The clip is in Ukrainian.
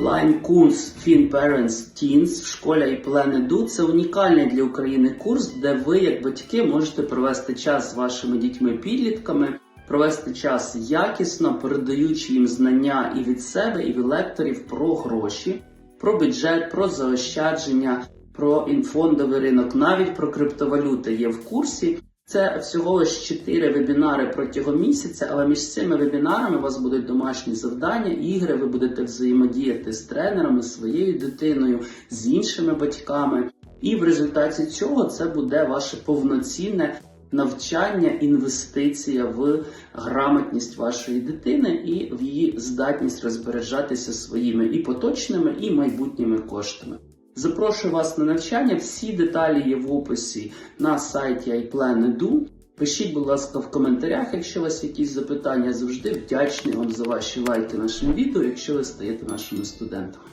Line Kurs Fin Parents Teens в школі IPLAN EDU – це унікальний для України курс, де ви, як батьки, можете провести час з вашими дітьми-підлітками, провести час якісно, передаючи їм знання і від себе, і від лекторів про гроші, про бюджет, про заощадження, про інфондовий ринок, навіть про криптовалюти є в курсі. Це всього лише 4 вебінари протягом місяця, але між цими вебінарами у вас будуть домашні завдання, ігри, ви будете взаємодіяти з тренерами, своєю дитиною, з іншими батьками. І в результаті цього це буде ваше повноцінне навчання, інвестиція в грамотність вашої дитини і в її здатність розпоряджатися своїми і поточними, і майбутніми коштами. Запрошую вас на навчання. Всі деталі є в описі на сайті iPlan.edu. Пишіть, будь ласка, в коментарях, якщо у вас якісь запитання. Завжди вдячний вам за ваші лайки нашим відео, якщо ви стаєте нашими студентами.